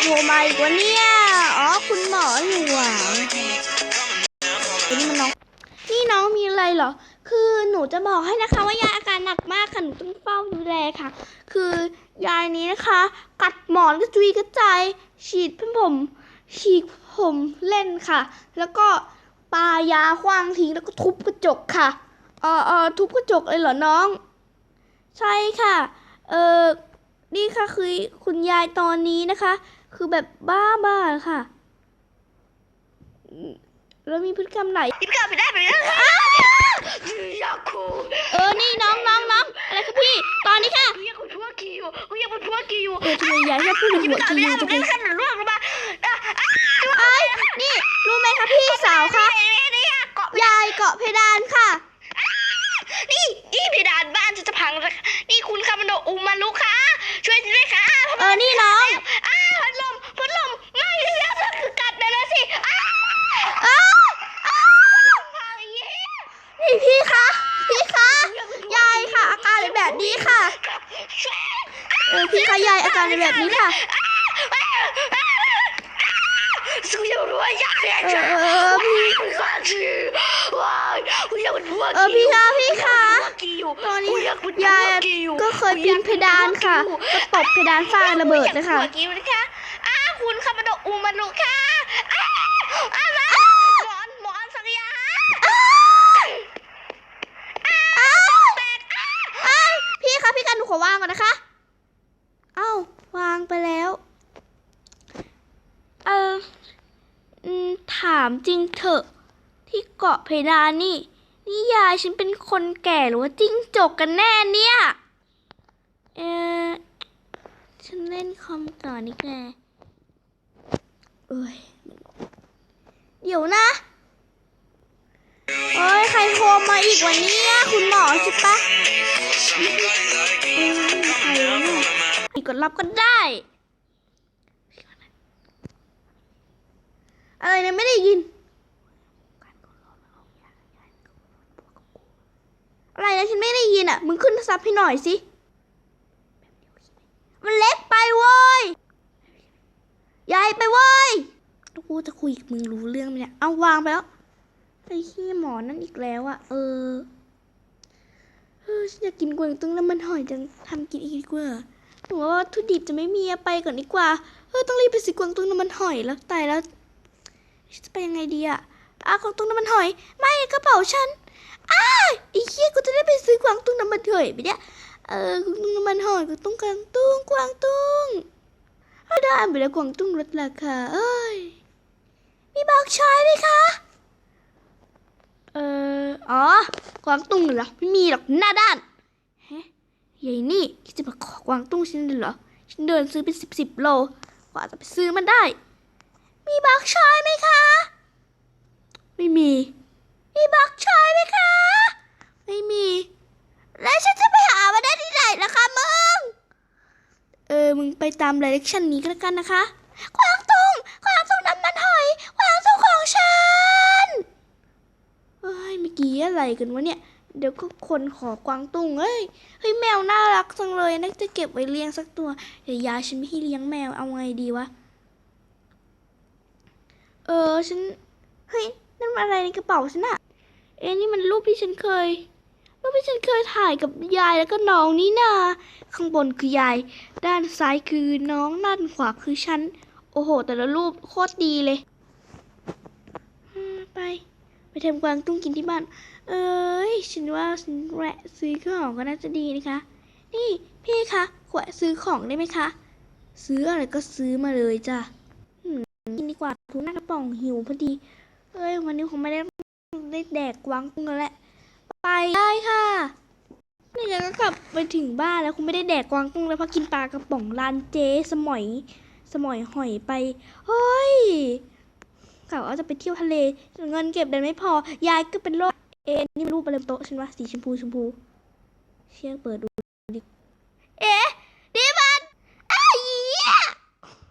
โทรมาอีกวะเนี่ย อ๋อ คุณหมออยู่หวังนี่มันน้อง นี่น้องมีอะไรเหรอ คือหนูจะบอกให้นะคะ ว่ายายอาการหนักมากค่ะ หนูต้องเฝ้าดูแลค่ะ คือยายนี้นะคะ กัดหมอนกระจุยกระจาย ฉีดเพื่อนผม ฉีกผมเล่นค่ะ แล้วก็ปายาคว้างทิ้งแล้วก็ทุบกระจกค่ะ เออเออทุบกระจกเลยเหรอน้อง ใช่ค่ะ เออนี่ค่ะคือคุณยายตอนนี้นะคะ คือแบบบ้าบ้าๆค่ะอืมแล้วมีพฤติกรรมไหนยิ้มกลับไปได้ไปได้อยากคูเออ นี่น้องน้องน้องอะไรคะพี่ ตอนนี้ค่ะกูยังกูทั่วกีอยู่กูยังกูทั่วกีอยู่เออทำไมยายชอบพูดถึงหัวกลับจีไม่ได้นผจะมเป็เล่นนขั้นหรือล่วงลงมาไอ้ยนี่รู้ไหมคะพี่สาวคะนี่เกาะยายเกาะเพดานค่ะ นี่นี่เพดานบ้านจะจะพังแล้วนี่คุณคามันโดอุมาลุค่ะ ช่วยด้วยค่ะเออ นี่น้อง อ้าพัดลมพัดลมไม่แล้วก็คือกัดเลยนะสิอ้า อ้าว พัดลมพังอย่างนี้ นี่พี่คะ พี่คะ ยายค่ะ อาการเป็นแบบนี้ค่ะ เออพี่คะยายอาการเป็นแบบนี้ค่ะสุยรู้ว่ายากเรียนเอจ้ะอเออพี่ไม่กล้าจีว้ายกูอยากเป็นพวกเออพี่คะพี่คะกีอยู่ตอนนี้ยายก็เคยปีนเพดานค่ะก็ตบเพดานฝ้าระเบิดนะคะกิวนะคะอ้าคุณคามาโดอูมานุค่ะอ้าอ้าหมอนหมอนสักยาอ้าพี่คะพี่กันหนูขอวางก่อนนะคะ เอ้าวางไปแล้ว เอออืมถามจริงเถอะ ที่เกาะเพดานนี่ นี่ยายฉันเป็นคนแก่หรือว่าจิ้งจกกันแน่เนี่ยเออฉันเล่นคอมต่อนี่แกเอ้ยเดี๋ยวนะเอ้ย ใครโทรมาอีกวันนี้คุณหมอใช่ปะเอ้ยใครวะเนี่ยอีกกดรับก็ได้ อะไรนะไม่ได้ยิน อะไรนะฉันไม่ได้ยินอะ มึงขึ้นซับให้หน่อยสิ มันเล็กไปเว้ยใหญ่ไปเว้ยกูจะคุยกับมึงรู้เรื่องไหมเนี่ย เอาวางไปแล้วไอ้ขี้หมอนั่นอีกแล้วอะ เออเออฉันอยากกินกวางตุ้งน้ำมันหอยจังทำกินอีกดีกว่าหนูว่าวัตถุดิบจะไม่มีไปก่อนดีกว่า เออต้องรีบไปซื้อกวางตุ้งน้ำมันหอยแล้วตายแล้ว จะไปยังไงดีอะอากวางตุ้งน้ำมันหอย ไม่กระเป๋าฉันอ้าไอ้เหี้ยกูจะได้ไปซื้อกวางตุ้งน้ำมันหอยไปเนี่ยเออกวางตุ้งน้ำมันหอยกวางตุ้งกวางตุ้งกวางตุ้งเอาได้ไปแล้วกวางตุ้งลดราคาเอ้ยมีบอกชอยไหมคะเอออ๋อกวางตุ้งเหรอไม่มีหรอกหน้าด้านเฮ้ยายนี่คิดจะมาขอกวางตุ้งฉันเลยเหรอฉันเดินซื้อเป็นสิบสิบโลกว่าจะไปซื้อมันได้ มีบักชอยไหมคะ ไม่มี มีบักชอยไหมคะ ไม่มี แล้วฉันจะไปหามันได้ที่ไหนล่ะคะมึง เออ มึงไปตามไดเรกชันนี้ก็แล้วกันนะคะกวางตุ้งกวางตุ้งน้ำมันหอยกวางตุ้งของฉันเฮ้ยเมื่อกี้อะไรกันวะเนี่ย เดี๋ยวก็คนขอกวางตุ้งเอ้ย เฮ้ยแมวน่ารักจังเลยน่าจะเก็บไว้เลี้ยงสักตัว เดี๋ยวยายฉันไม่ให้เลี้ยงแมวเอาไงดีวะ เออฉัน เฮ้ย นั่นมันอะไรในกระเป๋าฉันอะเอ้นี่มันรูปที่ฉันเคย รูปที่ฉันเคยถ่ายกับยายแล้วก็น้องนี่นาข้างบนคือยาย ด้านซ้ายคือน้องด้านขวาคือฉัน โอ้โห แต่ละรูปโคตรดีเลย ไป ไปทำกวางตุ้งกินที่บ้าน เอ้ย ฉันว่าฉันแวะซื้อของก็น่าจะดีนะคะ นี่พี่คะแวะซื้อของได้ไหมคะ ซื้ออะไรก็ซื้อมาเลยจ้ะ กินดีกว่าทุกหน้ากระป๋องหิวพอดี เอ้ย วันนี้คงไม่ได้ได้แดกกวางตุ้งแล้วไปได้ค่ะนี่ไงก็กลับไปถึงบ้านแล้วคงไม่ได้แดกกวางตุ้งแล้วเพราะกินปลากระป๋องร้านเจ๊สมอยสมอยหอยไปเฮ้ยกะว่าจะไปเที่ยวทะเลเงินเก็บดันไม่พอยายก็เป็นโรคเอ็นนี่รูปอะไรบนโต๊ะฉันว่าสีชมพูชมพูเชี่ยเปิดดูดิเอ๊ะ